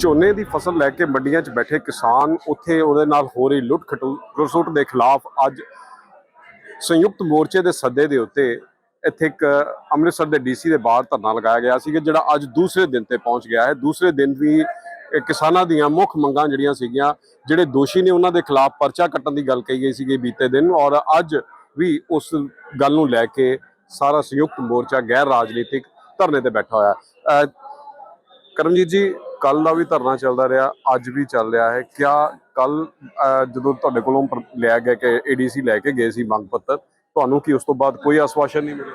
ਝੋਨੇ ਦੀ ਫਸਲ ਲੈ ਕੇ ਮੰਡੀਆਂ 'ਚ ਬੈਠੇ ਕਿਸਾਨ ਉੱਥੇ ਉਹਦੇ ਨਾਲ ਹੋ ਰਹੀ ਲੁੱਟ ਖਸੁੱਟ ਦੇ ਖਿਲਾਫ ਅੱਜ ਸੰਯੁਕਤ ਮੋਰਚੇ ਦੇ ਸੱਦੇ ਦੇ ਉੱਤੇ ਇੱਥੇ ਇੱਕ ਅੰਮ੍ਰਿਤਸਰ ਦੇ ਡੀਸੀ ਦੇ ਬਾਹਰ ਧਰਨਾ ਲਗਾਇਆ ਗਿਆ ਸੀ ਜਿਹੜਾ ਅੱਜ ਦੂਸਰੇ ਦਿਨ ਤੇ ਪਹੁੰਚ ਗਿਆ ਹੈ। ਦੂਸਰੇ ਦਿਨ ਵੀ ਕਿਸਾਨਾਂ ਦੀਆਂ ਮੁੱਖ ਮੰਗਾਂ ਜਿਹੜੀਆਂ ਸੀਗੀਆਂ, ਜਿਹੜੇ ਦੋਸ਼ੀ ਨੇ ਉਹਨਾਂ ਦੇ ਖਿਲਾਫ ਪਰਚਾ ਕੱਟਣ ਦੀ ਗੱਲ ਕਹੀ ਗਈ ਸੀਗੀ ਬੀਤੇ ਦਿਨ ਔਰ ਅੱਜ ਵੀ ਉਸ ਗੱਲ ਨੂੰ ਲੈ ਕੇ ਸਾਰਾ ਸੰਯੁਕਤ ਮੋਰਚਾ ਗੈਰ ਰਾਜਨੀਤਿਕ ਧਰਨੇ ਤੇ ਬੈਠਾ ਹੋਇਆ ਕਰਮਜੀਤ ਜੀ ਕੱਲ ਦਾ ਵੀ ਧਰਨਾ ਚੱਲਦਾ ਰਿਹਾ ਅੱਜ ਵੀ ਚੱਲ ਰਿਹਾ ਹੈ। ਕਿਆ ਕੱਲ ਜਦੋਂ ਤੁਹਾਡੇ ਕੋਲੋਂ ਲਿਆ ਗਿਆ ਕਿ ਏਡੀਸੀ ਲੈ ਕੇ ਗਏ ਸੀ ਮੰਗ ਪੱਤਰ ਤੁਹਾਨੂੰ ਕੀ ਉਸ ਤੋਂ ਬਾਅਦ ਕੋਈ ਆਸ਼ਵਾਸਨ ਨਹੀਂ ਮਿਲਿਆ?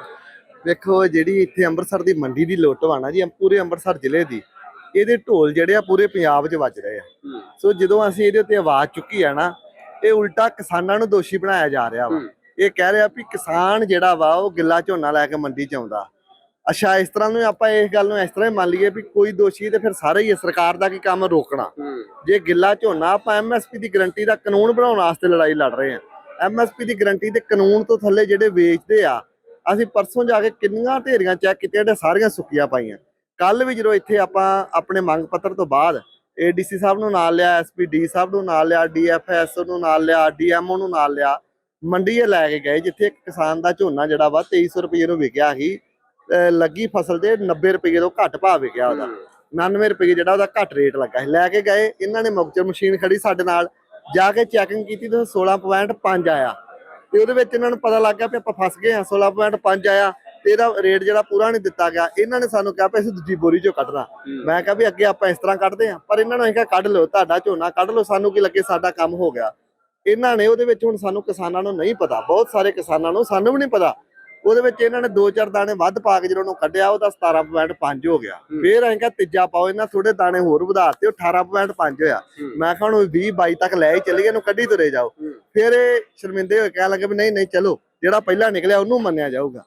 ਵੇਖੋ ਜਿਹੜੀ ਇੱਥੇ ਅੰਮ੍ਰਿਤਸਰ ਦੀ ਮੰਡੀ ਦੀ ਲੁੱਟ ਨਾ ਜੀ ਪੂਰੇ ਅੰਮ੍ਰਿਤਸਰ ਜ਼ਿਲ੍ਹੇ ਦੀ ਇਹਦੇ ਢੋਲ ਜਿਹੜੇ ਆ ਪੂਰੇ ਪੰਜਾਬ 'ਚ ਵੱਜ ਰਹੇ ਆ। ਸੋ ਜਦੋਂ ਅਸੀਂ ਇਹਦੇ ਉੱਤੇ ਆਵਾਜ਼ ਚੁੱਕੀ ਆ ਨਾ ਇਹ ਉਲਟਾ ਕਿਸਾਨਾਂ ਨੂੰ ਦੋਸ਼ੀ ਬਣਾਇਆ ਜਾ ਰਿਹਾ ਵਾ। ਇਹ ਕਹਿ ਰਿਹਾ ਵੀ ਕਿਸਾਨ ਜਿਹੜਾ ਵਾ ਉਹ ਗਿੱਲਾ ਝੋਨਾ ਲੈ ਕੇ ਮੰਡੀ 'ਚ ਆਉਂਦਾ। ਅੱਛਾ ਇਸ ਤਰ੍ਹਾਂ ਨੂੰ ਆਪਾਂ ਇਸ ਗੱਲ ਨੂੰ ਇਸ ਤਰ੍ਹਾਂ ਹੀ ਮੰਨ ਲਈਏ ਵੀ ਕੋਈ ਦੋਸ਼ੀ ਤੇ ਫਿਰ ਸਾਰੇ ਹੀ ਆ, ਸਰਕਾਰ ਦਾ ਕੀ ਕੰਮ ਰੋਕਣਾ। ਜੇ ਗਿੱਲਾ ਝੋਨਾ ਆਪਾਂ ਐਮਐਸਪੀ ਦੀ ਗਰੰਟੀ ਦਾ ਕਾਨੂੰਨ ਬਣਾਉਣ ਵਾਸਤੇ ਲੜਾਈ ਲੜ ਰਹੇ ਹਾਂ। ਐਮਐਸਪੀ ਦੀ ਗਰੰਟੀ ਤੇ ਕਾਨੂੰਨ ਤੋਂ ਥੱਲੇ ਜਿਹੜੇ ਵੇਚਦੇ ਆ ਅਸੀਂ ਪਰਸੋਂ ਜਾ ਕੇ ਕਿੰਨੀਆਂ ਢੇਰੀਆਂ ਚੈੱਕ ਕੀਤੀਆਂ ਤੇ ਸਾਰੀਆਂ ਸੁੱਕੀਆਂ ਪਾਈਆਂ। ਕੱਲ ਵੀ ਜਦੋਂ ਇੱਥੇ ਆਪਾਂ ਆਪਣੇ ਮੰਗ ਪੱਤਰ ਤੋਂ ਬਾਅਦ ਏਡੀਸੀ ਸਾਹਿਬ ਨੂੰ ਨਾਲ ਲਿਆ ਐਸਪੀਡੀ ਸਾਹਿਬ ਨੂੰ ਨਾਲ ਲਿਆ ਡੀਐਫਐਸ ਨੂੰ ਨਾਲ ਲਿਆ ਡੀਐਮਓ ਨੂੰ ਨਾਲ ਲਿਆ ਮੰਡੀ ਇਹ ਲੈ ਕੇ ਗਏ ਜਿੱਥੇ ਇੱਕ ਕਿਸਾਨ ਦਾ ਝੋਨਾ ਜਿਹੜਾ ਵਾ 2300 ਰੁਪਏ ਨੂੰ ਵਿਕਿਆ ਸੀ। ਲੱਗੀ ਫਸਲ ਦੇ 90 ਰੁਪਏ ਤੋਂ ਘੱਟ ਭਾਅ ਵਿਕਿਆ ਉਹਦਾ। 99 ਰੁਪਏ ਜਿਹੜਾ ਉਹਦਾ ਘੱਟ ਰੇਟ ਲੱਗਾ। ਸੀ ਲੈ ਕੇ ਗਏ ਇਹਨਾਂ ਨੇ ਮੁਕਤਰ ਮਸ਼ੀਨ ਖੜੀ ਸਾਡੇ ਨਾਲ। ਜਾ ਕੇ ਚੈਕਿੰਗ ਕੀਤੀ ਤੇ 16.5 ਆਇਆ। ਤੇ ਉਹਦੇ ਵਿੱਚ ਇਹਨਾਂ ਨੂੰ ਪਤਾ ਲੱਗ ਗਿਆ ਵੀ ਆਪਾਂ ਫਸ ਗਏ ਆ 16.5 ਆਇਆ ਤੇ ਇਹਦਾ ਰੇਟ ਜਿਹੜਾ ਪੂਰਾ ਨਹੀਂ ਦਿੱਤਾ ਗਿਆ। ਇਹਨਾਂ ਨੇ ਸਾਨੂੰ ਕਿਹਾ ਵੀ ਅਸੀਂ ਦੂਜੀ ਬੋਰੀ ਚੋਂ ਕੱਢਣਾ। ਮੈਂ ਕਿਹਾ ਵੀ ਅੱਗੇ ਆਪਾਂ ਇਸ ਤਰ੍ਹਾਂ ਕੱਢਦੇ ਆ ਪਰ ਇਹਨਾਂ ਨੂੰ ਅਸੀਂ ਕਿਹਾ ਕੱਢ ਲਓ ਤੁਹਾਡਾ ਝੋਨਾ ਕੱਢ ਲਓ ਸਾਨੂੰ ਕੀ ਲੱਗੇ ਸਾਡਾ ਕੰਮ ਹੋ ਗਿਆ। ਇਹਨਾਂ ਨੇ ਉਹਦੇ ਵਿੱਚ ਹੁਣ ਸਾਨੂੰ ਕਿਸਾਨਾਂ ਨੂੰ ਨਹੀਂ ਪਤਾ। ਬਹੁਤ ਸਾਰੇ ਕਿਸਾਨਾਂ ਨੂੰ ਸਾਨੂੰ ਵੀ ਨਹੀਂ ਪਤਾ। ਉਹਦੇ ਵਿੱਚ ਇਹਨਾਂ ਨੇ ਦੋ ਚਾਰ ਦਾਣੇ ਵੱਧ ਪਾ ਕੇ ਜਦੋਂ ਉਹਨੂੰ ਕੱਢਿਆ ਉਹਦਾ 17.5 ਹੋ ਗਿਆ। ਹੂੰ। ਫੇਰ ਅਸੀਂ ਕਿਹਾ ਤੀਜਾ ਪਾਓ ਇਹਨਾਂ ਥੋੜੇ ਦਾਣੇ ਹੋਰ ਵਧਾਤੇ ਉਹ 18.5 ਹੋਇਆ। ਮੈਂ ਕਿਹਾ ਹੁਣ 20 22 ਤੱਕ ਲੈ ਹੀ ਚੱਲੀਏ ਇਹਨੂੰ ਕੱਢੀ ਤੁਰੇ ਜਾਓ। ਹੂੰ। ਫਿਰ ਇਹ ਸ਼ਰਮਿੰਦੇ ਹੋਏ ਕਹਿਣ ਲੱਗੇ ਵੀ ਨਹੀਂ ਨਹੀਂ ਚਲੋ ਜਿਹੜਾ ਪਹਿਲਾਂ ਨਿਕਲਿਆ ਉਹਨੂੰ ਮੰਨਿਆ ਜਾਊਗਾ।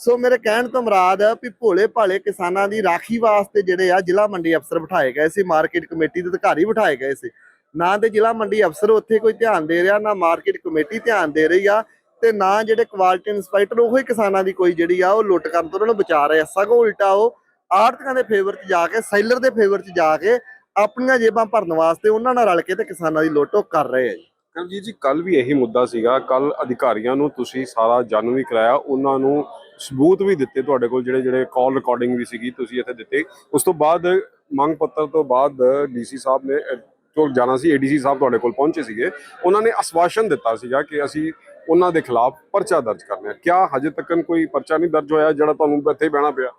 ਸੋ ਮੇਰੇ ਕਹਿਣ ਤੋਂ ਮੁਰਾਦ ਆ ਵੀ ਭੋਲੇ ਭਾਲੇ ਕਿਸਾਨਾਂ ਦੀ ਰਾਖੀ ਵਾਸਤੇ ਜਿਹੜੇ ਆ ਜ਼ਿਲ੍ਹਾ ਮੰਡੀ ਅਫਸਰ ਬਿਠਾਏ ਗਏ ਸੀ ਮਾਰਕੀਟ ਕਮੇਟੀ ਦੇ ਅਧਿਕਾਰੀ ਬਿਠਾਏ ਗਏ ਸੀ। ਨਾ ਤੇ ਜ਼ਿਲ੍ਹਾ ਮੰਡੀ ਅਫਸਰ ਉੱਥੇ ਕੋਈ ਧਿਆਨ ਦੇ ਰਿਹਾ ਨਾ ਮਾਰਕੀਟ ਕਮੇਟੀ ਧਿਆਨ ਦੇ ਰਹੀ ਆ ਤੇ ਨਾ ਜਿਹੜੇ ਕੁਆਲਿਟੀ ਇਨਸਪੈਕਟਰ ਉਹ ਹੀ ਕਿਸਾਨਾਂ ਦੀ ਕੋਈ ਜਿਹੜੀ ਆ ਉਹ ਲੁੱਟ ਕਰਨ ਤੋਂ ਉਹਨਾਂ ਨੂੰ ਬਚਾ ਰਹੇ ਸਗੋਂ ਉਲਟਾ ਉਹ ਆੜਤੀਆਂ ਦੇ ਫੇਵਰ 'ਚ ਜਾ ਕੇ ਸੈਲਰ ਦੇ ਫੇਵਰ 'ਚ ਜਾ ਕੇ ਆਪਣੀਆਂ ਜੇਬਾਂ ਭਰਨ ਵਾਸਤੇ ਉਹਨਾਂ ਨਾਲ ਰਲ ਕੇ ਤੇ ਕਿਸਾਨਾਂ ਦੀ ਲੁੱਟ ਉਹ ਕਰ ਰਹੇ ਆ ਜੀ। ਕਰਮਜੀਤ ਜੀ ਕੱਲ ਵੀ ਇਹੀ ਮੁੱਦਾ ਸੀਗਾ। ਕੱਲ ਅਧਿਕਾਰੀਆਂ ਨੂੰ ਤੁਸੀਂ ਸਾਰਾ ਜਾਣੂ ਵੀ ਕਰਾਇਆ ਉਹਨਾਂ ਨੂੰ ਸਬੂਤ ਵੀ ਦਿੱਤੇ ਤੁਹਾਡੇ ਕੋਲ ਜਿਹੜੇ ਜਿਹੜੇ ਕਾਲ ਰਿਕਾਰਡਿੰਗ ਵੀ ਸੀਗੀ ਤੁਸੀਂ ਇੱਥੇ ਦਿੱਤੇ। ਉਸ ਤੋਂ ਬਾਅਦ ਮੰਗ ਪੱਤਰ ਤੋਂ ਬਾਅਦ ਡੀਸੀ ਸਾਹਿਬ ਨੇ ਅਹ, ਜਾਣਾ ਸੀ ਏਡੀਸੀ ਸਾਹਿਬ ਤੁਹਾਡੇ ਕੋਲ ਪਹੁੰਚੇ ਸੀਗੇ। ਉਹਨਾਂ ਨੇ ਆਸ਼ਵਾਸਨ ਦਿੱਤਾ ਸੀਗਾ ਕਿ ਅਸੀਂ ਉਹਨਾਂ ਦੇ ਖਿਲਾਫ ਪਰਚਾ ਦਰਜ ਕਰਨਾ ਕਿਆ ਹਜੇ ਤੱਕ ਕੋਈ ਪਰਚਾ ਨਹੀਂ ਦਰਜ ਹੋਇਆ ਜਿਹੜਾ ਤੁਹਾਨੂੰ ਇੱਥੇ ਬਹਿਣਾ ਪਿਆ?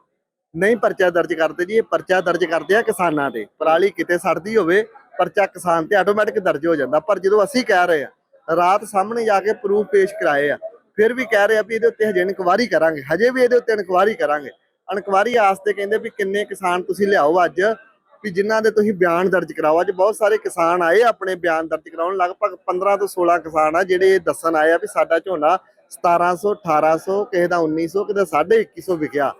ਨਹੀਂ, ਪਰਚਾ ਦਰਜ ਕਰਦੇ ਜੀ। ਇਹ ਪਰਚਾ ਦਰਜ ਕਰਦੇ ਆ ਕਿਸਾਨਾਂ ਤੇ ਪਰਾਲੀ ਕਿਤੇ ਸੜਦੀ ਹੋਵੇ, ਪਰਚਾ ਕਿਸਾਨ ਤੇ ਆਟੋਮੈਟਿਕ ਦਰਜ ਹੋ ਜਾਂਦਾ। ਪਰ ਜਦੋਂ ਅਸੀਂ ਕਹਿ ਰਹੇ ਆ ਰਾਤ ਸਾਹਮਣੇ ਜਾ ਕੇ ਪ੍ਰੂਫ ਪੇਸ਼ ਕਰਾਏ ਆ, ਫਿਰ ਵੀ ਕਹਿ ਰਹੇ ਆ ਵੀ ਇਹਦੇ ਉੱਤੇ ਹਜੇ ਇਨਕੁਆਰੀ ਕਰਾਂਗੇ। ਹਜੇ ਵੀ ਇਹਦੇ ਉੱਤੇ ਇਨਕੁਆਰੀ ਕਰਾਂਗੇ। ਇਨਕੁਆਰੀ ਆਸਤੇ ਕਹਿੰਦੇ ਵੀ ਕਿੰਨੇ ਕਿਸਾਨ ਤੁਸੀਂ ਲਿਆਓ ਅੱਜ ਵੀ ਜਿਨ੍ਹਾਂ ਦੇ ਤੁਸੀਂ ਬਿਆਨ ਦਰਜ ਕਰਾਓ। ਅੱਜ ਬਹੁਤ ਸਾਰੇ ਕਿਸਾਨ ਆਏ ਆਪਣੇ ਬਿਆਨ ਦਰਜ ਕਰਾਉਣ। ਲਗਭਗ 15 ਤੋਂ 16 ਕਿਸਾਨ ਆ ਜਿਹੜੇ ਦੱਸਣ ਆਏ ਆ ਵੀ ਸਾਡਾ ਝੋਨਾ 1700 1800 ਕਿਸੇ ਦਾ 1900 ਕਿਸੇ ਦਾ 2150 ਵਿਕਿਆ।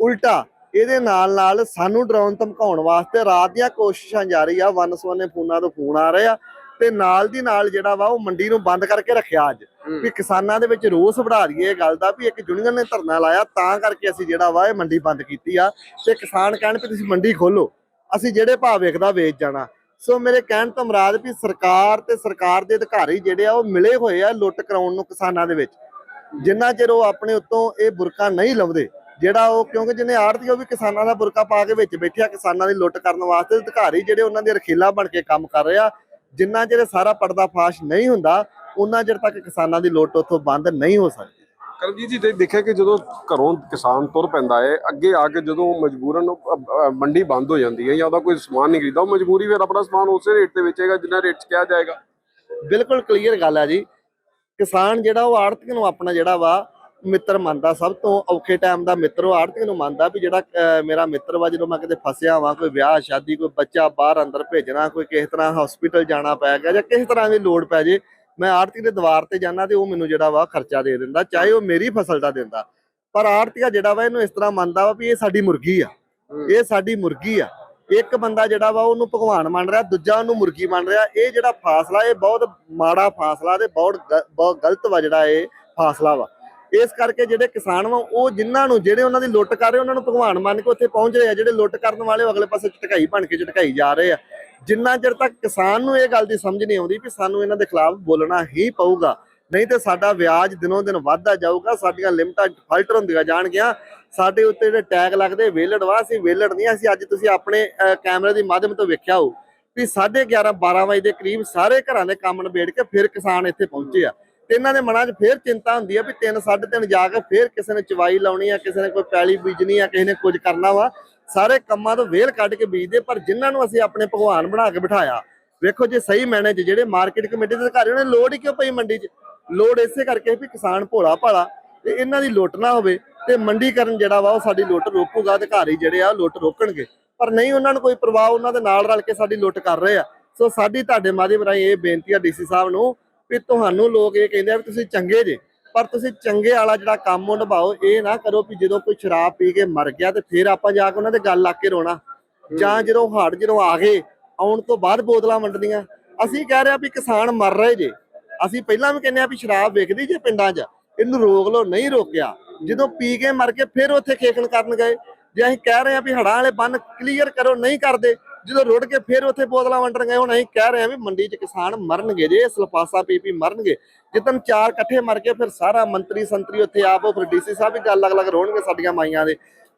ਉਲਟਾ ਇਹਦੇ ਨਾਲ ਨਾਲ ਸਾਨੂੰ ਡਰਾਉਣ ਧਮਕਾਉਣ ਵਾਸਤੇ ਰਾਤ ਦੀਆਂ ਕੋਸ਼ਿਸ਼ਾਂ ਜਾਰੀ ਆ। ਵਨ ਸਵਨੇ ਫੋਨਾਂ ਤੋਂ ਫੋਨ ਆ ਰਹੇ ਆ ਤੇ ਨਾਲ ਦੀ ਨਾਲ ਜਿਹੜਾ ਵਾ ਉਹ ਮੰਡੀ ਨੂੰ ਬੰਦ ਕਰਕੇ ਰੱਖਿਆ ਅੱਜ। ਵੀ ਕਿਸਾਨਾਂ ਦੇ ਵਿੱਚ ਰੋਸ ਵਧਾ ਦਈਏ ਇਹ ਗੱਲ ਦਾ ਵੀ ਇੱਕ ਯੂਨੀਅਨ ਨੇ ਧਰਨਾ ਲਾਇਆ ਤਾਂ ਕਰਕੇ ਅਸੀਂ ਜਿਹੜਾ ਵਾ ਇਹ ਮੰਡੀ ਬੰਦ ਕੀਤੀ ਆ। ਤੇ ਕਿਸਾਨ ਕਹਿਣ ਵੀ ਤੁਸੀਂ ਮੰਡੀ ਖੋਲੋ। ਅਸੀਂ ਜਿਹੜੇ ਭਾਅ ਵੇਖਦਾ ਵੇਚ ਜਾਣਾ। ਸੋ ਮੇਰੇ ਕਹਿਣ ਤੋਂ ਮੁਰਾਦ ਵੀ ਸਰਕਾਰ ਤੇ ਸਰਕਾਰ ਦੇ ਅਧਿਕਾਰੀ ਜਿਹੜੇ ਆ, ਉਹ ਮਿਲੇ ਹੋਏ ਆ ਲੁੱਟ ਕਰਾਉਣ ਨੂੰ ਕਿਸਾਨਾਂ ਦੇ ਵਿੱਚ। ਜਿੰਨਾ ਚਿਰ ਉਹ ਆਪਣੇ ਉੱਤੋਂ ਇਹ ਬੁਰਕਾ ਨਹੀਂ ਲਾਉਂਦੇ ਜਿਹੜਾ ਉਹ ਕਿਉਂਕਿ ਜਿਹਨੇ ਆੜਤੀ ਉਹ ਵੀ ਕਿਸਾਨਾਂ ਦਾ ਬੁਰਕਾ ਪਾ ਕੇ ਵਿੱਚ ਬੈਠਿਆ ਕਿਸਾਨਾਂ ਦੀ ਲੁੱਟ ਕਰਨ ਵਾਸਤੇ। ਅਧਿਕਾਰੀ ਜਿਹੜੇ ਉਹਨਾਂ ਦੇ ਰਖੀਲਾ ਬਣ ਕੇ ਕੰਮ ਕਰ ਰਿਹਾ, ਜਿੰਨਾ ਚਿਰ ਇਹ ਸਾਰਾ ਪਰਦਾ ਫਾਸ਼ ਨਹੀਂ ਹੁੰਦਾ, ਉਹਨਾਂ ਚਿਰ ਤੱਕ ਕਿਸਾਨਾਂ ਦੀ ਲੁੱਟ ਉੱਥੋਂ ਬੰਦ ਨਹੀਂ ਹੋ ਸਕਦੀ। ਕਰਮਜੀਤ ਜੀ ਦੇਖਿਆ ਕਿ ਜਦੋਂ ਘਰੋਂ ਕਿਸਾਨ ਤੁਰ ਪੈਂਦਾ ਹੈ ਅੱਗੇ ਆ ਕੇ ਜਦੋਂ ਮਜਬੂਰਨ ਮੰਡੀ ਬੰਦ ਹੋ ਜਾਂਦੀ ਹੈ ਜਾਂ ਉਹਦਾ ਕੋਈ ਸਮਾਨ ਨਹੀਂ ਖਰੀਦਾ ਉਹ ਮਜਬੂਰੀ ਫਿਰ ਆਪਣਾ ਸਮਾਨ ਉਸੇ ਰੇਟ ਤੇ ਵੇਚੇਗਾ ਜਿੰਨਾ ਰੇਟ 'ਚ ਕਿਹਾ ਜਾਏਗਾ। ਬਿਲਕੁਲ ਕਲੀਅਰ ਗੱਲ ਹੈ ਜੀ। ਕਿਸਾਨ ਜਿਹੜਾ ਉਹ ਆੜਤੀ ਨੂੰ ਆਪਣਾ ਜਿਹੜਾ ਵਾ ਮਿੱਤਰ ਮੰਨਦਾ, ਸਭ ਤੋਂ ਔਖੇ ਟਾਈਮ ਦਾ ਮਿੱਤਰ ਉਹ ਆੜਤੀ ਨੂੰ ਮੰਨਦਾ ਵੀ ਜਿਹੜਾ ਮੇਰਾ ਮਿੱਤਰ ਵਾ ਜਦੋਂ ਮੈਂ ਕਿਤੇ ਫਸਿਆ ਵਾਂ, ਕੋਈ ਵਿਆਹ, ਸ਼ਾਦੀ, ਕੋਈ ਬੱਚਾ ਬਾਹਰ ਅੰਦਰ ਭੇਜਣਾ, ਕੋਈ ਕਿਸੇ ਤਰ੍ਹਾਂ ਹਸਪੀਟਲ ਜਾਣਾ ਪੈ ਗਿਆ ਜਾਂ ਕਿਸੇ ਤਰ੍ਹਾਂ ਦੀ ਲੋੜ ਪੈ ਜੇ ਮੈਂ ਆੜਤੀ ਦੇ ਦਵਾਰ ਤੇ ਜਾਣਾ ਤੇ ਉਹ ਮੈਨੂੰ ਜਿਹੜਾ ਵਾ ਖਰਚਾ ਦੇ ਦਿੰਦਾ ਚਾਹੇ ਉਹ ਮੇਰੀ ਫਸਲ ਦਾ ਦਿੰਦਾ। ਪਰ ਆੜਤੀਆ ਜਿਹੜਾ ਵਾ ਇਹਨੂੰ ਇਸ ਤਰ੍ਹਾਂ ਮੰਨਦਾ ਵਾ ਵੀ ਇਹ ਸਾਡੀ ਮੁਰਗੀ ਆ। ਇਹ ਸਾਡੀ ਮੁਰਗੀ ਆ। ਇੱਕ ਬੰਦਾ ਜਿਹੜਾ ਵਾ ਉਹਨੂੰ ਭਗਵਾਨ ਮੰਨ ਰਿਹਾ ਦੂਜਾ ਉਹਨੂੰ ਮੁਰਗੀ ਮੰਨ ਰਿਹਾ। ਇਹ ਜਿਹੜਾ ਫਾਸਲਾ ਇਹ ਬਹੁਤ ਮਾੜਾ ਫਾਸਲਾ ਤੇ ਬਹੁਤ ਬਹੁਤ ਗਲਤ ਵਾ ਜਿਹੜਾ ਇਹ ਫਾਸਲਾ ਵਾ। ਇਸ ਕਰਕੇ ਜਿਹੜੇ ਕਿਸਾਨ ਵਾ ਉਹ ਜਿਨ੍ਹਾਂ ਨੂੰ ਜਿਹੜੇ ਉਹਨਾਂ ਦੀ ਲੁੱਟ ਕਰ ਰਹੇ ਉਹਨਾਂ ਨੂੰ ਭਗਵਾਨ ਮੰਨ ਕੇ ਉੱਥੇ ਪਹੁੰਚ ਰਹੇ ਆ ਜਿਹੜੇ ਲੁੱਟ ਕਰਨ ਵਾਲੇ ਉਹ ਅਗਲੇ ਪਾਸੇ ਝਟਕਾਈ ਬਣ ਕੇ ਝਟਕਾਈ ਜਾ ਰਹੇ ਆ। ਜਿੰਨਾ ਚਿਰ ਤੱਕ ਕਿਸਾਨ ਨੂੰ ਇਹ ਗੱਲ ਦੀ ਸਮਝ ਨਹੀਂ ਆਉਂਦੀ ਵੀ ਸਾਨੂੰ ਇਹਨਾਂ ਦੇ ਖਿਲਾਫ ਬੋਲਣਾ ਹੀ ਪਊਗਾ ਨਹੀਂ ਤੇ ਸਾਡਾ ਵਿਆਜ ਦਿਨੋਂ ਦਿਨ ਵੱਧਦਾ ਜਾਊਗਾ ਸਾਡੀਆਂ ਲਿਮਟਾਂ ਡਿਫਾਲਟਰ ਹੁੰਦੀਆਂ ਜਾਣਗੀਆਂ ਸਾਡੇ ਉੱਤੇ ਜਿਹੜੇ ਟੈਗ ਲੱਗਦੇ ਵੇਲੜ ਵਾ ਅਸੀਂ ਵੇਲੜ ਨਹੀਂ ਅਸੀਂ ਅੱਜ ਤੁਸੀਂ ਆਪਣੇ ਅਹ, ਕੈਮਰੇ ਦੀ ਮਾਧਿਅਮ ਤੋਂ ਵੇਖਿਆ ਹੋ ਵੀ 11:30 12 ਵਜੇ ਦੇ ਕਰੀਬ ਸਾਰੇ ਘਰਾਂ ਦੇ ਕੰਮ ਨਿਬੇੜ ਕੇ ਫਿਰ ਕਿਸਾਨ ਇੱਥੇ ਪਹੁੰਚੇ ਆ। ਤੇ ਇਹਨਾਂ ਦੇ ਮਨਾਂ 'ਚ ਫਿਰ ਚਿੰਤਾ ਹੁੰਦੀ ਆ ਵੀ 3 3:30 ਜਾ ਕੇ ਫਿਰ ਕਿਸੇ ਨੇ ਚਵਾਈ ਲਾਉਣੀ ਆ ਕਿਸੇ ਨੇ ਕੋਈ ਪੈਲੀ ਬੀਜਣੀ ਆ ਕਿਸੇ ਨੇ ਕੁਝ ਕਰਨਾ ਵਾ। ਸਾਰੇ ਕੰਮਾਂ ਤੋਂ ਵੇਲ ਕੱਢ ਕੇ ਬੀਜਦੇ, ਪਰ ਜਿਨ੍ਹਾਂ ਨੂੰ ਅਸੀਂ ਆਪਣੇ ਭਗਵਾਨ ਬਣਾ ਕੇ ਬਿਠਾਇਆ, ਵੇਖੋ ਜੇ ਸਹੀ ਮੈਨੇ 'ਚ ਜਿਹੜੇ ਮਾਰਕੀਟ ਕਮੇਟੀ ਦੇ ਅਧਿਕਾਰੀ ਉਹਨੇ ਲੋੜ ਹੀ ਕਿਉਂ ਪਈ ਮੰਡੀ 'ਚ? ਲੋੜ ਇਸੇ ਕਰਕੇ ਵੀ ਕਿਸਾਨ ਭੋਲਾ ਭਾਲਾ, ਤੇ ਇਹਨਾਂ ਦੀ ਲੁੱਟ ਨਾ ਹੋਵੇ, ਤੇ ਮੰਡੀਕਰਨ ਜਿਹੜਾ ਵਾ ਉਹ ਸਾਡੀ ਲੁੱਟ ਰੋਕੂਗਾ, ਅਧਿਕਾਰੀ ਜਿਹੜੇ ਆ ਉਹ ਲੁੱਟ ਰੋਕਣਗੇ। ਪਰ ਨਹੀਂ, ਉਹਨਾਂ ਨੂੰ ਕੋਈ ਪ੍ਰਵਾਹ ਉਹਨਾਂ ਦੇ ਨਾਲ ਰਲ ਕੇ ਸਾਡੀ ਲੁੱਟ ਕਰ ਰਹੇ ਆ। ਸੋ ਸਾਡੀ ਤੁਹਾਡੇ ਮਾਧਿਅਮ ਰਾਹੀਂ ਇਹ ਬੇਨਤੀ ਆ ਡੀਸੀ ਸਾਹਿਬ ਨੂੰ, ਵੀ ਤੁਹਾਨੂੰ ਲੋਕ ਇਹ ਕਹਿੰਦੇ ਆ ਵੀ ਤੁਸੀਂ ਚੰਗੇ ਜੇ। ਪਰ ਤੁਸੀਂ ਚੰਗੇ ਵਾਲਾ ਜਿਹੜਾ ਕੰਮ ਉਹ ਨਿਭਾਓ ਇਹ ਨਾ ਕਰੋ ਵੀ ਜਦੋਂ ਕੋਈ ਸ਼ਰਾਬ ਪੀ ਕੇ ਮਰ ਗਿਆ ਤੇ ਫਿਰ ਆਪਾਂ ਜਾ ਕੇ ਉਹਨਾਂ ਦੇ ਗੱਲ ਲਾ ਕੇ ਰੋਣਾ। ਜਾਂ ਜਦੋਂ ਹੜ ਜਦੋਂ ਆ ਗਏ ਆਉਣ ਤੋਂ ਬਾਅਦ ਬੋਤਲਾਂ ਵੰਡਦੀਆਂ ਅਸੀਂ ਕਹਿ ਰਹੇ ਆ ਵੀ ਕਿਸਾਨ ਮਰ ਰਹੇ ਜੇ। ਅਸੀਂ ਪਹਿਲਾਂ ਵੀ ਕਹਿੰਦੇ ਆ ਵੀ ਸ਼ਰਾਬ ਵਿਕਦੀ ਜੇ ਪਿੰਡਾਂ 'ਚ ਇਹਨੂੰ ਰੋਕ ਲਓ ਨਹੀਂ ਰੋਕਿਆ। ਜਦੋਂ ਪੀ ਕੇ ਮਰ ਕੇ ਫਿਰ ਉੱਥੇ ਖੇਖਣ ਕਰਨ ਗਏ। ਜੇ ਅਸੀਂ ਕਹਿ ਰਹੇ ਆ ਵੀ ਹੜਾਂ ਵਾਲੇ ਬੰਨ ਕਲੀਅਰ ਕਰੋ ਨਹੀਂ ਕਰਦੇ ਜਦੋਂ ਰੁੜ ਕੇ ਫਿਰ ਉੱਥੇ ਬੋਤਲਾਂ ਵੰਡਣ ਗਏ, ਹੁਣ ਅਸੀਂ ਕਹਿ ਰਹੇ ਆ ਵੀ ਮੰਡੀ 'ਚ ਕਿਸਾਨ ਮਰਨਗੇ ਜੇ ਸਲਫਾਸਾ ਪੀ ਪੀ ਮਰਨਗੇ। ਜਿੱਦਨ ਚਾਰ ਇਕੱਠੇ ਮਰ ਕੇ ਫਿਰ ਸਾਰਾ ਮੰਤਰੀ ਸੰਤਰੀ ਉੱਥੇ ਆਪ, ਫਿਰ ਡੀਸੀ ਸਾਹਿਬ ਵੀ ਗੱਲ ਅਲੱਗ-ਅਲੱਗ ਰੋਣਗੇ ਸਾਡੀਆਂ ਮਾਈਆਂ ਦੇ।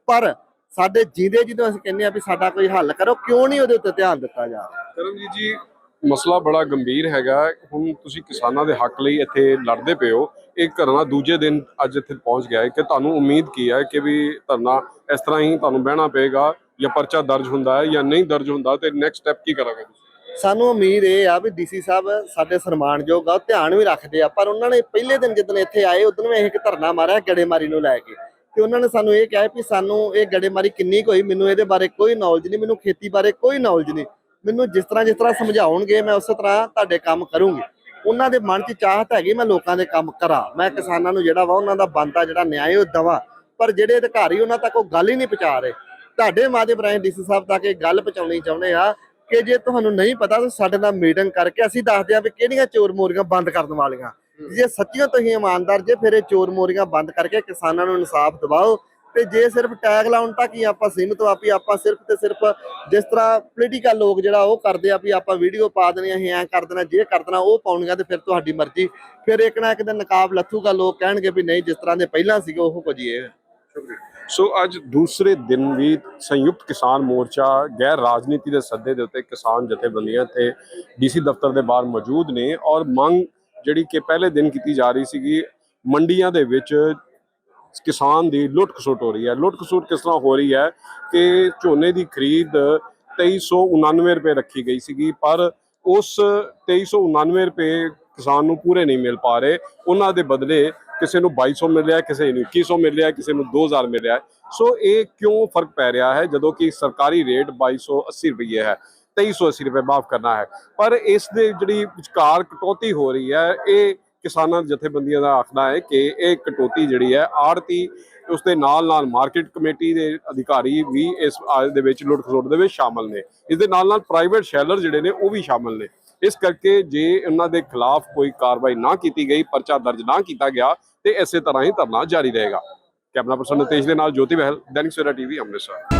ਪਰ ਸਾਡੇ ਜੀਂਦੇ ਜਦੋਂ ਅਸੀਂ ਕਹਿੰਦੇ ਆ ਵੀ ਸਾਡਾ ਕੋਈ ਹੱਲ ਕਰੋ, ਕਿਉਂ ਨਹੀਂ ਉਹਦੇ ਉੱਤੇ ਧਿਆਨ ਦਿੱਤਾ ਜਾ ਰਿਹਾ? ਕਰਮਜੀਤ ਜੀ, ਮਸਲਾ ਬੜਾ ਗੰਭੀਰ ਹੈਗਾ। ਹੁਣ ਤੁਸੀਂ ਕਿਸਾਨਾਂ ਦੇ ਹੱਕ ਲਈ ਇੱਥੇ ਲੜਦੇ ਪਏ ਹੋ। ਇਹ ਧਰਨਾ ਦੂਜੇ ਦਿਨ ਅੱਜ ਇੱਥੇ ਪਹੁੰਚ ਗਿਆ ਹੈ ਕਿ ਤੁਹਾਨੂੰ ਉਮੀਦ ਕੀ ਹੈ ਕਿ ਵੀ ਧਰਨਾ ਇਸ ਤਰ੍ਹਾਂ ਹੀ ਤੁਹਾਨੂੰ ਬਹਿਣਾ ਪਏਗਾ। ਜਾਂ ਪਰਚਾ ਦਰਜ ਹੁੰਦਾ ਹੈ ਜਾਂ ਨਹੀਂ ਦਰਜ ਹੁੰਦਾ ਤੇ ਨੈਕਸਟ ਸਟੈਪ ਕੀ ਕਰਾਂਗੇ ਤੁਸੀਂ? ਸਾਨੂੰ ਉਮੀਦ ਇਹ ਆ ਵੀ ਡੀਸੀ ਸਾਹਿਬ ਸਾਡੇ ਸਨਮਾਨਯੋਗ ਆ ਧਿਆਨ ਵੀ ਰੱਖਦੇ ਆ, ਪਰ ਉਹਨਾਂ ਨੇ ਪਹਿਲੇ ਦਿਨ ਜਦੋਂ ਇੱਥੇ ਆਏ, ਉਦੋਂ ਵੀ ਇੱਕ ਧਰਨਾ ਮਾਰਿਆ ਗੜੇਮਾਰੀ ਨੂੰ ਲੈ ਕੇ। ਤੇ ਉਹਨਾਂ ਨੇ ਸਾਨੂੰ ਇਹ ਕਿਹਾ ਵੀ ਸਾਨੂੰ ਇਹ ਗੜੇਮਾਰੀ ਕਿੰਨੀ ਕੁ ਮੈਨੂੰ ਇਹਦੇ ਬਾਰੇ ਕੋਈ ਨੌਲੇਜ ਨਹੀਂ, ਮੈਨੂੰ ਖੇਤੀ ਬਾਰੇ ਕੋਈ ਨੌਲੇਜ ਨਹੀਂ। ਮੈਨੂੰ ਜਿਸ ਤਰ੍ਹਾਂ ਜਿਸ ਤਰ੍ਹਾਂ ਸਮਝਾਉਣਗੇ, ਮੈਂ ਉਸੇ ਤਰ੍ਹਾਂ ਤੁਹਾਡੇ ਕੰਮ ਕਰੂੰਗੀ। ਉਹਨਾਂ ਦੇ ਮਨ 'ਚ ਚਾਹਤ ਹੈਗੀ, ਮੈਂ ਲੋਕਾਂ ਦੇ ਕੰਮ ਕਰਾਂ। ਮੈਂ ਕਿਸਾਨਾਂ ਨੂੰ ਜਿਹੜਾ ਵਾ, ਉਹਨਾਂ ਦਾ ਬੰਦਾ ਜਿਹੜਾ ਨਿਆਂ, ਉਹ ਦਵਾਂ। ਪਰ ਜਿਹੜੇ ਅਧਿਕਾਰੀ ਉਹਨਾਂ ਤੱਕ ਉਹ ਗੱਲ ਹੀ ਨਹੀਂ ਪਹੁੰਚਾ ਰਹੇ। ਤੁਹਾਡੇ ਮਾਧਿਅਮ ਰਾਹੀਂ ਡੀਸੀ ਸਾਹਿਬ ਤੱਕ ਇਹ ਗੱਲ ਪਹੁੰਚਾਉਣੀ ਚਾਹੁੰਦੇ ਆ ਕਿ ਜੇ ਤੁਹਾਨੂੰ ਨਹੀਂ ਪਤਾ ਤਾਂ ਸਾਡੇ ਨਾਲ ਮੀਟਿੰਗ ਕਰਕੇ ਅਸੀਂ ਦੱਸਦੇ ਆ ਵੀ ਕਿਹੜੀਆਂ ਚੋਰ ਮੋਰੀਆਂ ਬੰਦ ਕਰਨ ਵਾਲੀਆਂ। ਜੇ ਸੱਚੀਆਂ ਤੁਸੀਂ ਇਮਾਨਦਾਰ ਜੇ ਫਿਰ ਇਹ ਚੋਰ ਮੋਰੀਆਂ ਬੰਦ ਕਰਕੇ ਕਿਸਾਨਾਂ ਨੂੰ ਇਨਸਾਫ ਦਿਵਾਓ। ਤੇ ਜੇ ਸਿਰਫ ਟੈਗ ਲਾਉਣ ਤੱਕ ਹੀ ਆਪਾਂ ਸੀਮਿਤ ਆਪੀ ਆਪਾਂ ਸਿਰਫ ਤੇ ਸਿਰਫ ਜਿਸ ਤਰ੍ਹਾਂ ਪੋਲੀਟੀਕਲ ਲੋਕ ਜਿਹੜਾ ਉਹ ਕਰਦੇ ਆ ਵੀ ਆਪਾਂ ਵੀਡੀਓ ਪਾ ਦੇਣੀ ਅਸੀਂ ਐਂ ਕਰ ਦੇਣਾ ਜੇ ਕਰ ਦੇਣਾ ਉਹ ਪਾਉਣੀਆਂ ਤੇ ਫਿਰ ਤੁਹਾਡੀ ਮਰਜ਼ੀ। ਫਿਰ ਇੱਕ ਨਾ ਇੱਕ ਦਿਨ ਨਕਾਬ ਲੱਥੂਗਾ ਲੋਕ ਕਹਿਣਗੇ ਵੀ ਨਹੀਂ ਜਿਸ ਤਰ੍ਹਾਂ ਦੇ ਪਹਿਲਾਂ ਸੀਗੇ ਉਹ ਕੁਝ ਹੀ ਇਹ। ਹੈ। ਸੋ ਅੱਜ ਦੂਸਰੇ ਦਿਨ ਵੀ ਸੰਯੁਕਤ ਕਿਸਾਨ ਮੋਰਚਾ ਗੈਰ ਰਾਜਨੀਤੀ ਦੇ ਸੱਦੇ ਦੇ ਉੱਤੇ ਕਿਸਾਨ ਜਥੇਬੰਦੀਆਂ ਤੇ ਡੀਸੀ ਦਫ਼ਤਰ ਦੇ ਬਾਹਰ ਮੌਜੂਦ ਨੇ ਔਰ ਮੰਗ ਜਿਹੜੀ ਕਿ ਪਹਿਲੇ ਦਿਨ ਕੀਤੀ ਜਾ ਰਹੀ ਸੀਗੀ, ਮੰਡੀਆਂ ਦੇ ਵਿੱਚ ਕਿਸਾਨ ਦੀ ਲੁੱਟ ਖਸੁੱਟ ਹੋ ਰਹੀ ਹੈ। ਲੁੱਟ ਖਸੁੱਟ ਕਿਸ ਤਰ੍ਹਾਂ ਹੋ ਰਹੀ ਹੈ ਕਿ ਝੋਨੇ ਦੀ ਖਰੀਦ 2399 ਰੁਪਏ ਰੱਖੀ ਗਈ ਸੀਗੀ, ਪਰ ਉਸ 2399 ਰੁਪਏ ਕਿਸਾਨ ਨੂੰ ਪੂਰੇ ਨਹੀਂ ਮਿਲ ਪਾ ਰਹੇ। ਉਹਨਾਂ ਦੇ ਬਦਲੇ ਕਿਸੇ ਨੂੰ 2200 ਮਿਲ ਰਿਹਾ ਕਿਸੇ ਨੂੰ 2100 ਮਿਲ ਰਿਹਾ ਕਿਸੇ ਨੂੰ 2000 ਮਿਲ ਰਿਹਾ ਸੋ ਇਹ ਕਿਉਂ ਫ਼ਰਕ ਪੈ ਰਿਹਾ ਹੈ? ਜਦੋਂ ਕਿ ਸਰਕਾਰੀ ਰੇਟ 2280 ਰੁਪਏ ਹੈ 2380 ਰੁਪਏ ਮਾਫ ਕਰਨਾ ਹੈ। ਪਰ ਇਸ ਦੇ ਜਿਹੜੀ ਵਿਚਕਾਰ ਕਟੌਤੀ ਹੋ ਰਹੀ ਹੈ, ਇਹ ਕਿਸਾਨਾਂ ਜਥੇਬੰਦੀਆਂ ਦਾ ਆਖਣਾ ਹੈ ਕਿ ਇਹ ਕਟੌਤੀ ਜਿਹੜੀ ਹੈ ਆੜਤੀ ਉਸ ਦੇ ਨਾਲ ਨਾਲ ਮਾਰਕੀਟ ਕਮੇਟੀ ਦੇ ਅਧਿਕਾਰੀ ਵੀ ਇਸ ਆਇਲ ਦੇ ਵਿੱਚ ਲੁੱਟ ਖਸੁੱਟ ਦੇ ਵਿੱਚ ਸ਼ਾਮਲ ਨੇ। ਇਸ ਦੇ ਨਾਲ ਨਾਲ ਪ੍ਰਾਈਵੇਟ ਸ਼ੈਲਰ ਜਿਹੜੇ ਨੇ, ਉਹ ਵੀ ਸ਼ਾਮਲ ਨੇ। ਇਸ ਕਰਕੇ ਜੇ ਉਹਨਾਂ ਦੇ ਖਿਲਾਫ ਕੋਈ ਕਾਰਵਾਈ ਨਾ ਕੀਤੀ ਗਈ, ਪਰਚਾ ਦਰਜ ਨਾ ਕੀਤਾ ਗਿਆ, ਤੇ ਇਸੇ ਤਰ੍ਹਾਂ ਹੀ ਧਰਨਾ ਜਾਰੀ ਰਹੇਗਾ। ਕੈਮਰਾ ਪਰਸਨ ਨਿਤੇਸ਼ ਦੇ ਨਾਲ ਜੋਤੀ ਬਹਿਲ ਦੈਨਿਕ ਸਵੇਰਾ ਟੀਵੀ, ਅੰਮ੍ਰਿਤਸਰ।